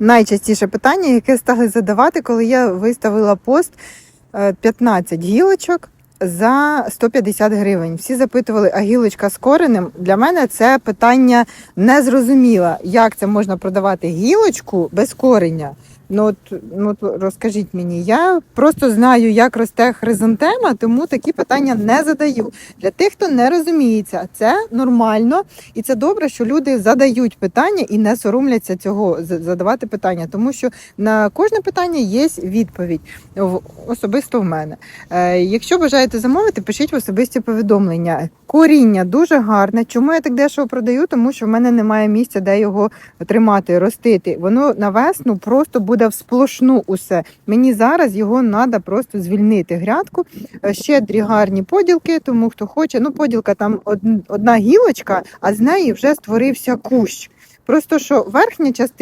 найчастіше питання, яке стали задавати, коли я виставила пост е, 15 гілочок за 150 гривень. Всі запитували, а гілочка з коренем? Для мене це питання незрозуміле. Як це можна продавати гілочку без кореня? Ну, от, ну розкажіть мені, я просто знаю, як росте хризантема, тому такі питання не задаю. Для тих, хто не розуміється, це нормально і це добре, що люди задають питання і не соромляться цього задавати питання, тому що на кожне питання є відповідь особисто в мене. Е, якщо бажаєте замовити, пишіть в особисті повідомлення. Коріння дуже гарне. Чому я так дешево продаю? Тому що в мене немає місця, де його тримати, ростити. Воно на весну просто буде всплошну усе. Мені зараз його треба просто звільнити грядку. Е, Щедрі гарні поділки, тому хто хоче. Ну, поділка там одна гілочка, а з неї вже створився кущ. Просто що верхня частина.